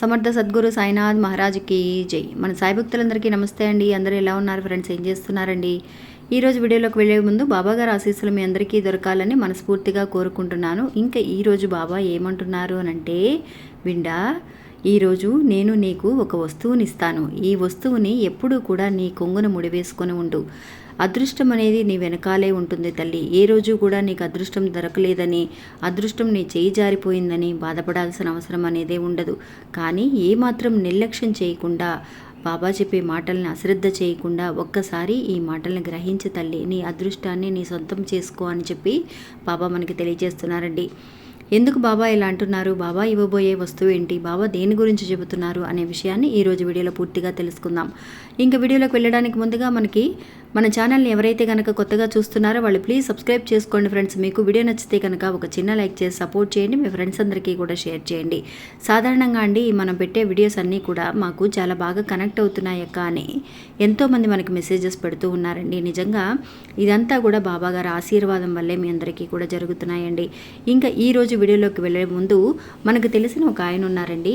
సమర్థ సద్గురు సాయినాథ్ మహారాజ్కి జై. మన సాయి భక్తులందరికీ నమస్తే అండి. అందరూ ఎలా ఉన్నారు? ఫ్రెండ్స్ ఏం చేస్తున్నారండి? ఈరోజు వీడియోలోకి వెళ్ళే ముందు బాబా గారు ఆశీస్సులు మీ అందరికీ దొరకాలని మనస్ఫూర్తిగా కోరుకుంటున్నాను. ఇంకా ఈరోజు బాబా ఏమంటున్నారు అని అంటే విండా ఈరోజు నేను నీకు ఒక వస్తువుని ఇస్తాను ఈ వస్తువుని ఎప్పుడూ కూడా నీ కొంగున ముడివేసుకొని ఉండు. అదృష్టం అనేది నీ వెనకాలే ఉంటుంది తల్లి. ఏ రోజు కూడా నీకు అదృష్టం దొరకలేదని అదృష్టం నీ చేయి జారిపోయిందని బాధపడాల్సిన అవసరం అనేదే ఉండదు. కానీ ఏమాత్రం నిర్లక్ష్యం చేయకుండా బాబా చెప్పే మాటల్ని అశ్రద్ధ చేయకుండా ఒక్కసారి ఈ మాటల్ని గ్రహించి తల్లి. నీ అదృష్టాన్ని నీ సొంతం చేసుకో అని చెప్పి బాబా మనకి తెలియజేస్తున్నారండి. ఎందుకు బాబా ఇలా అంటున్నారు? బాబా ఇవ్వబోయే వస్తువు ఏంటి? బాబా దేని గురించి చెబుతున్నారు? అనే విషయాన్ని ఈరోజు వీడియోలో పూర్తిగా తెలుసుకుందాం. ఇంకా వీడియోలోకి వెళ్ళడానికి ముందుగా మనకి మన ఛానల్ని ఎవరైతే కనుక కొత్తగా చూస్తున్నారో వాళ్ళు ప్లీజ్ సబ్స్క్రైబ్ చేసుకోండి ఫ్రెండ్స్ మీకు వీడియో నచ్చితే కనుక ఒక చిన్న లైక్ చేసి సపోర్ట్ చేయండి. మీ ఫ్రెండ్స్ అందరికీ కూడా షేర్ చేయండి. సాధారణంగా అండి మనం పెట్టే వీడియోస్ అన్నీ కూడా మాకు చాలా బాగా కనెక్ట్ అవుతున్నాయక్క అని ఎంతోమంది మనకి మెసేజెస్ పెడుతూ ఉన్నారండి. నిజంగా ఇదంతా కూడా బాబా గారి ఆశీర్వాదం వల్లే మీ అందరికీ కూడా జరుగుతున్నాయండి. ఇంకా ఈరోజు వీడియోలోకి వెళ్ళే ముందు మనకు తెలిసిన ఒక ఆయన ఉన్నారండి.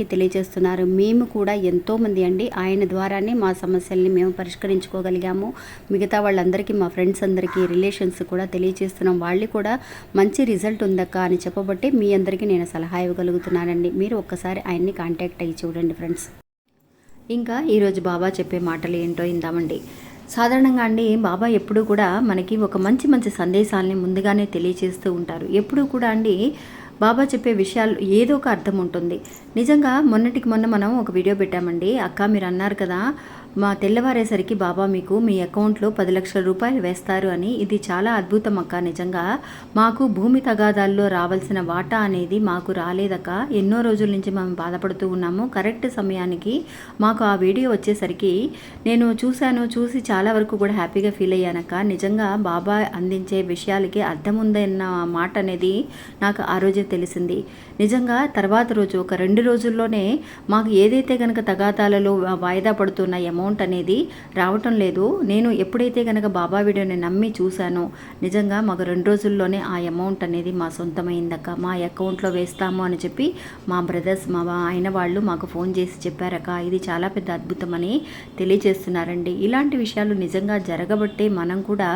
అందరికీ తెలియజేస్తున్నారు. మేము కూడా ఎంతోమంది అండి ఆయన ద్వారానే మా సమస్యల్ని మేము పరిష్కరించుకోగలిగాము. మిగతా వాళ్ళందరికీ మా ఫ్రెండ్స్ అందరికీ రిలేషన్స్ కూడా తెలియజేస్తున్నాం. వాళ్ళు కూడా మంచి రిజల్ట్ ఉందక్క అని చెప్పబట్టి మీ అందరికీ నేను సలహా ఇవ్వగలుగుతున్నానండి. మీరు ఒక్కసారి ఆయన్ని కాంటాక్ట్ అయ్యి చూడండి ఫ్రెండ్స్. ఇంకా ఈరోజు బాబా చెప్పే మాటలు ఏంటో ఇందామండి. సాధారణంగా అండి బాబా ఎప్పుడూ కూడా మనకి ఒక మంచి మంచి సందేశాలని ముందుగానే తెలియజేస్తూ ఉంటారు. ఎప్పుడూ కూడా అండి బాబా చెప్పే విషయాలు ఏదో ఒక అర్థం ఉంటుంది. నిజంగా మొన్నటికి మొన్న మనం ఒక వీడియో పెట్టామండి. అక్క మీరు అన్నారు కదా మా తెల్లవారేసరికి బాబా మీకు మీ అకౌంట్లో పది లక్షల రూపాయలు వేస్తారు అని. ఇది చాలా అద్భుతం అక్క. నిజంగా మాకు భూమి తగాదాల్లో రావాల్సిన వాటా అనేది మాకు రాలేదక్క. ఎన్నో రోజుల నుంచి మేము బాధపడుతూ ఉన్నాము. కరెక్ట్ సమయానికి మాకు ఆ వీడియో వచ్చేసరికి నేను చూశాను చూసి చాలా వరకు కూడా హ్యాపీగా ఫీల్ అయ్యానక్క. నిజంగా బాబా అందించే విషయాలకి అర్థం ఉందన్న మాట అనేది నాకు ఆ రోజే తెలిసింది. నిజంగా తర్వాత రోజు ఒక రెండు రోజుల్లోనే మాకు ఏదైతే కనుక తగాదాలలో వాయిదా పడుతున్నాయేమో అమౌంట్ అనేది రావటం లేదు. నేను ఎప్పుడైతే కనుక బాబా వీడియోని నమ్మి చూశానో నిజంగా మాకు రెండు రోజుల్లోనే ఆ అమౌంట్ అనేది మా సొంతమైందక్క. మా అకౌంట్లో వేస్తాము అని చెప్పి మా బ్రదర్స్ మా ఆయన వాళ్ళు మాకు ఫోన్ చేసి చెప్పారక్క. ఇది చాలా పెద్ద అద్భుతం అని తెలియజేస్తున్నారండి. ఇలాంటి విషయాలు నిజంగా జరగబట్టే మనం కూడా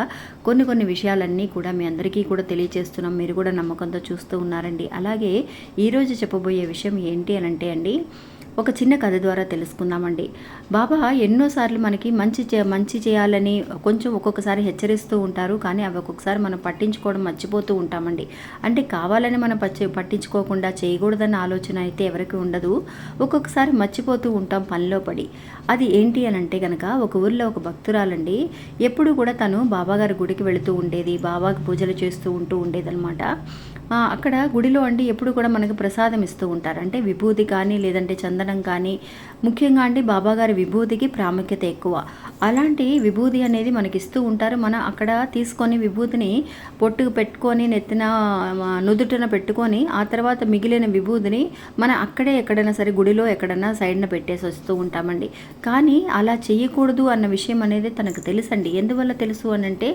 కొన్ని కొన్ని విషయాలన్నీ కూడా మీ అందరికీ కూడా తెలియజేస్తున్నాం. మీరు కూడా నమ్మకంతో చూస్తూ ఉన్నారండి. అలాగే ఈరోజు చెప్పబోయే విషయం ఏంటి అని అంటే అండి ఒక చిన్న కథ ద్వారా తెలుసుకుందామండి. బాబా ఎన్నోసార్లు మనకి మంచి మంచి చేయాలని కొంచెం ఒక్కొక్కసారి హెచ్చరిస్తూ ఉంటారు. కానీ అవి ఒక్కొక్కసారి మనం పట్టించుకోవడం మర్చిపోతూ ఉంటామండి. అంటే కావాలని మనం పచ్చి పట్టించుకోకుండా చేయకూడదన్న ఆలోచన అయితే ఎవరికి ఉండదు. ఒక్కొక్కసారి మర్చిపోతూ ఉంటాం పనిలో పడి. అది ఏంటి అని అంటే కనుక ఒక ఊర్లో ఒక భక్తురాలండి. ఎప్పుడు కూడా తను బాబాగారి గుడికి వెళుతూ ఉండేది. బాబాకి పూజలు చేస్తూ ఉంటూ ఉండేదన్నమాట. అక్కడ గుడిలో అండి ఎప్పుడు కూడా మనకు ప్రసాదం ఇస్తూ ఉంటారు. అంటే విభూతి కానీ లేదంటే చందన కానీ ముఖ్యంగా అండి బాబాగారి విభూతికి ప్రాముఖ్యత ఎక్కువ. అలాంటి విభూతి అనేది మనకి ఇస్తూ ఉంటారు. మనం అక్కడ తీసుకొని విభూతిని పొట్టుకు పెట్టుకొని నెత్తిన నుదుటన పెట్టుకొని ఆ తర్వాత మిగిలిన విభూతిని మనం అక్కడే ఎక్కడైనా సరే గుడిలో ఎక్కడైనా సైడ్న పెట్టేసి వస్తూ ఉంటామండి. కానీ అలా చేయకూడదు అన్న విషయం అనేది తనకు తెలుసండి. ఎందువల్ల తెలుసు అని అంటే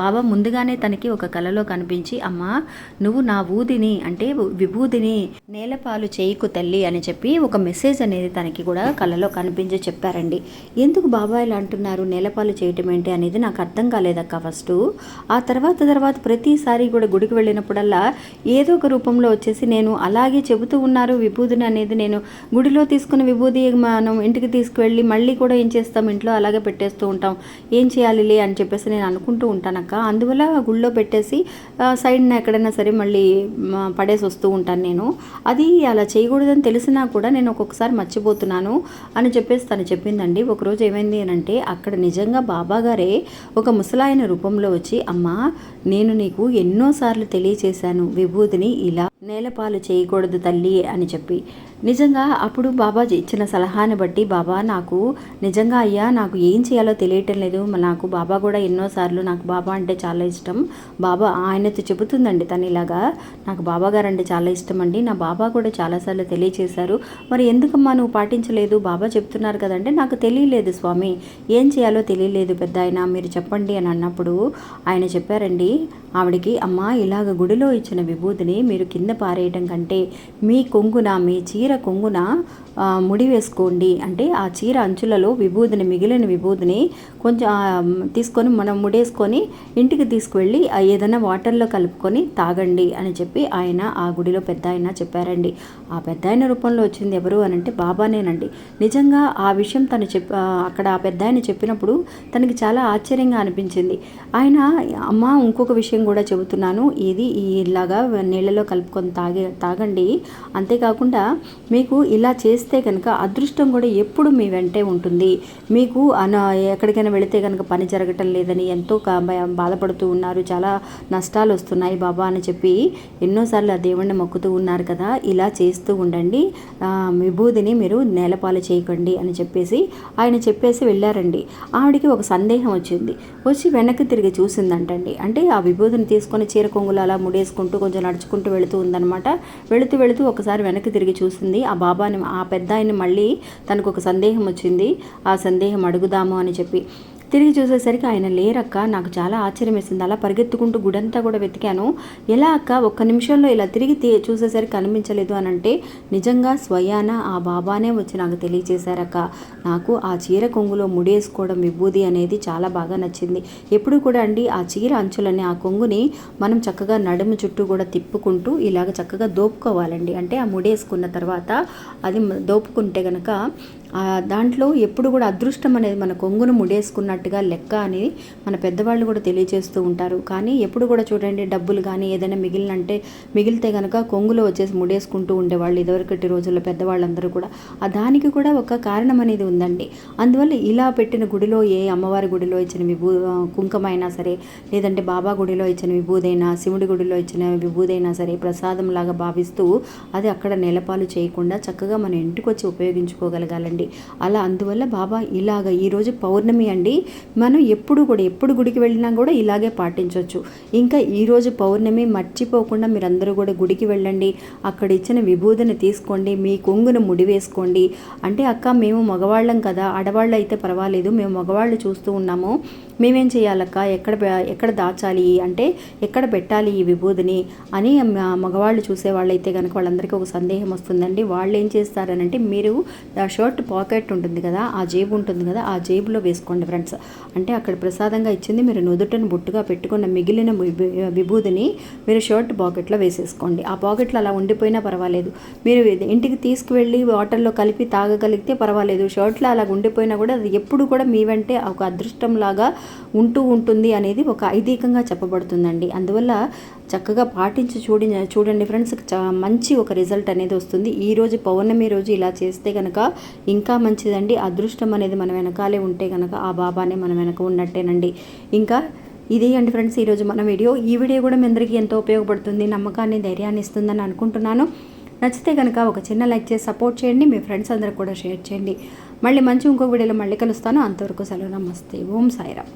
బాబా ముందుగానే తనకి ఒక కలలో కనిపించి అమ్మ నువ్వు నా ఊదిని అంటే విభూదిని నేలపాలు చేయకు తల్లి అని చెప్పి ఒక మెసేజ్ అనేది తనకి కూడా కళలో కనిపించి చెప్పారండి. ఎందుకు బాబాయ్లు అంటున్నారు? నేలపాలు చేయటం ఏంటి అనేది నాకు అర్థం కాలేదక్క ఫస్ట్. ఆ తర్వాత తర్వాత ప్రతిసారి కూడా గుడికి వెళ్ళినప్పుడల్లా ఏదో ఒక రూపంలో వచ్చేసి నేను అలాగే చెబుతూ ఉన్నారు. విభూదిని అనేది నేను గుడిలో తీసుకున్న విభూది మనం ఇంటికి తీసుకువెళ్ళి మళ్ళీ కూడా ఏం చేస్తాం? ఇంట్లో అలాగే పెట్టేస్తూ ఉంటాం. ఏం చేయాలి అని చెప్పేసి నేను అనుకుంటూ ఉంటానక్క. అందువల్ల గుళ్ళో పెట్టేసి సైడ్న ఎక్కడైనా సరే మళ్ళీ పడేసి వస్తూ ఉంటాను నేను. అది అలా చేయకూడదని తెలిసినా కూడా నేను ఒక్కొక్కసారి మర్చిపోతున్నాను. అని చెప్పేసి తను చెప్పిందండి. ఒకరోజు ఏమైంది అంటే అక్కడ నిజంగా బాబాగారే ఒక ముసలాయన రూపంలో వచ్చి అమ్మ నేను నీకు ఎన్నోసార్లు తెలియచేశాను విభూతిని ఇలా నేలపాలు చేయకూడదు తల్లి అని చెప్పి. నిజంగా అప్పుడు బాబా ఇచ్చిన సలహాని బట్టి బాబా నాకు నిజంగా అయ్యా నాకు ఏం చేయాలో తెలియటం లేదు. నాకు బాబా కూడా ఎన్నోసార్లు నాకు బాబా అంటే చాలా ఇష్టం. బాబా ఆయనతో చెబుతుందండి తను ఇలాగా. నాకు బాబా గారు అంటే చాలా ఇష్టం అండి. నా బాబా కూడా చాలాసార్లు తెలియచేశారు. మరి ఎందుకమ్మా నువ్వు పాటించలేదు? బాబా చెప్తున్నారు కదంటే నాకు తెలియలేదు స్వామి. ఏం చేయాలో తెలియలేదు పెద్ద ఆయన మీరు చెప్పండి అని అన్నప్పుడు ఆయన చెప్పారండి. ఆవిడకి అమ్మ ఇలాగ గుడిలో ఇచ్చిన విభూతిని మీరు కింద పారేయటం కంటే మీ కొంగున మీ చీర కొంగున ముడి వేసుకోండి. అంటే ఆ చీర అంచులలో విభూదిని మిగిలిన విభూదిని కొంచెం తీసుకొని మనం ముడేసుకొని ఇంటికి తీసుకువెళ్ళి ఏదైనా వాటర్లో కలుపుకొని తాగండి అని చెప్పి ఆయన ఆ గుడిలో పెద్ద ఆయన చెప్పారండి. ఆ పెద్ద ఆయన రూపంలో వచ్చింది ఎవరు అని అంటే బాబానేనండి. నిజంగా ఆ విషయం తను చెప్ అక్కడ ఆ పెద్ద ఆయన చెప్పినప్పుడు తనకి చాలా ఆశ్చర్యంగా అనిపించింది. ఆయన అమ్మ ఇంకొక విషయం కూడా చెబుతున్నాను. ఇది ఇలాగా నీళ్ళలో కలుపుకొని తాగే తాగండి. అంతేకాకుండా మీకు ఇలా చేస్తే కనుక అదృష్టం కూడా ఎప్పుడు మీ వెంటే ఉంటుంది. మీకు అన ఎక్కడికైనా వెళితే కనుక పని జరగటం లేదని ఎంతో బాధపడుతూ ఉన్నారు. చాలా నష్టాలు వస్తున్నాయి బాబా అని చెప్పి ఎన్నోసార్లు ఆ దేవుణ్ణి మొక్కుతూ ఉన్నారు కదా. ఇలా చేస్తూ ఉండండి. విభూదిని మీరు నేలపాలు చేయకండి అని చెప్పేసి ఆయన చెప్పేసి వెళ్ళారండి. ఆవిడికి ఒక సందేహం వచ్చింది. వచ్చి వెనక్కి తిరిగి చూసిందంటండి. అంటే ఆ విభూతిని తీసుకొని చీర కొంగులు అలా ముడేసుకుంటూ కొంచెం నడుచుకుంటూ వెళుతూ ఉందనమాట వెళుతూ వెళుతూ ఒకసారి వెనక్కి తిరిగి చూసింది. ఆ బాబాని ఆ పెద్ద మళ్ళీ తనకు ఒక సందేహం వచ్చింది. ఆ సందేహం అడుగుదాము అని చెప్పి. తిరిగి చూసేసరికి ఆయన లేరక్క నాకు చాలా ఆశ్చర్యం వేసింది అలా పరిగెత్తుకుంటూ గుడంతా కూడా వెతికాను. ఎలా అక్క ఒక్క నిమిషంలో ఇలా తిరిగి చూసేసరికి కనిపించలేదు అని అంటే నిజంగా స్వయాన ఆ బాబానే వచ్చి నాకు తెలియచేశారక్క. నాకు ఆ చీర కొంగులో ముడేసుకోవడం విభూది అనేది చాలా బాగా నచ్చింది. ఎప్పుడు కూడా అండి ఆ చీర అంచులని ఆ కొంగుని మనం చక్కగా నడుము చుట్టూ కూడా తిప్పుకుంటూ ఇలాగ చక్కగా దోపుకోవాలండి. అంటే ఆ ముడేసుకున్న తర్వాత అది దోపుకుంటే కనుక దాంట్లో ఎప్పుడు కూడా అదృష్టం అనేది మన కొంగును ముడేసుకున్నట్టుగా లెక్క అని మన పెద్దవాళ్ళు కూడా తెలియజేస్తూ ఉంటారు. కానీ ఎప్పుడు కూడా చూడండి డబ్బులు కానీ ఏదైనా మిగిలినంటే మిగిలితే కనుక కొంగులో వచ్చేసి ముడేసుకుంటూ ఉండేవాళ్ళు ఇదివరకటి రోజుల్లో పెద్దవాళ్ళందరూ కూడా. ఆ దానికి కూడా ఒక కారణం అనేది ఉందండి. అందువల్ల ఇలా పెట్టిన గుడిలో ఏ అమ్మవారి గుడిలో ఇచ్చిన విభూ కుంకమైనా సరే లేదంటే బాబా గుడిలో ఇచ్చిన విభూదైనా శివుడి గుడిలో ఇచ్చిన విభూదైనా సరే ప్రసాదం లాగా భావిస్తూ అది అక్కడ నెలపాలు చేయకుండా చక్కగా మన ఇంటికి వచ్చి ఉపయోగించుకోగలగాలండి. అండి అలా అందువల్ల బాబా ఇలాగ ఈరోజు పౌర్ణమి అండి. మనం ఎప్పుడు కూడా ఎప్పుడు గుడికి వెళ్ళినా కూడా ఇలాగే పాటించవచ్చు ఇంకా ఈరోజు పౌర్ణమి మర్చిపోకుండా మీరందరూ కూడా గుడికి వెళ్ళండి. అక్కడ ఇచ్చిన విభూదిని తీసుకోండి. మీ కొంగును ముడివేసుకోండి. అంటే అక్క మేము మగవాళ్ళం కదా ఆడవాళ్ళు అయితే పర్వాలేదు మేము మగవాళ్ళు చూస్తూ ఉన్నాము. మేమేం చేయాలక్క? ఎక్కడ ఎక్కడ దాచాలి? అంటే ఎక్కడ పెట్టాలి ఈ విభూదిని? అని మగవాళ్ళు చూసే వాళ్ళైతే కనుక వాళ్ళందరికీ ఒక సందేహం వస్తుందండి. వాళ్ళు ఏం చేస్తారనంటే మీరు షర్ట్ పాకెట్ ఉంటుంది కదా ఆ జేబు ఉంటుంది కదా ఆ జేబులో వేసుకోండి ఫ్రెండ్స్. అంటే అక్కడ ప్రసాదంగా ఇచ్చింది మీరు నుదుటను బొట్టుగా పెట్టుకున్న మిగిలిన విభూదిని మీరు షర్ట్ పాకెట్లో వేసేసుకోండి. ఆ పాకెట్లో అలా ఉండిపోయినా పర్వాలేదు. మీరు ఇంటికి తీసుకువెళ్ళి వాటర్లో కలిపి తాగగలిగితే పర్వాలేదు. షర్ట్లో అలా ఉండిపోయినా కూడా అది ఎప్పుడు కూడా మీ వెంటే ఒక అదృష్టంలాగా ఉంటూ ఉంటుంది అనేది ఒక ఐదీకంగా చెప్పబడుతుందండి. అందువల్ల చక్కగా పాటించి చూడి చూడండి ఫ్రెండ్స్ మంచి ఒక రిజల్ట్ అనేది వస్తుంది. ఈరోజు పౌర్ణమి రోజు ఇలా చేస్తే కనుక ఇంకా మంచిదండి. అదృష్టం అనేది మన వెనకాలే ఉంటే కనుక ఆ బాబానే మన వెనక ఉన్నట్టేనండి. ఇంకా ఇదే అండి ఫ్రెండ్స్ ఈరోజు మన వీడియో. ఈ వీడియో కూడా మీ అందరికీ ఎంతో ఉపయోగపడుతుంది నమ్మకాన్ని ధైర్యాన్ని ఇస్తుందని అనుకుంటున్నాను. నచ్చితే కనుక ఒక చిన్న లైక్ చేసి సపోర్ట్ చేయండి మీ ఫ్రెండ్స్ అందరికి కూడా షేర్ చేయండి. మళ్ళీ మంచి ఇంకో వీడియోలో మళ్ళీ కలుస్తాను. అంతవరకు సెలవు నమస్తే. ఓం సాయిరామ్.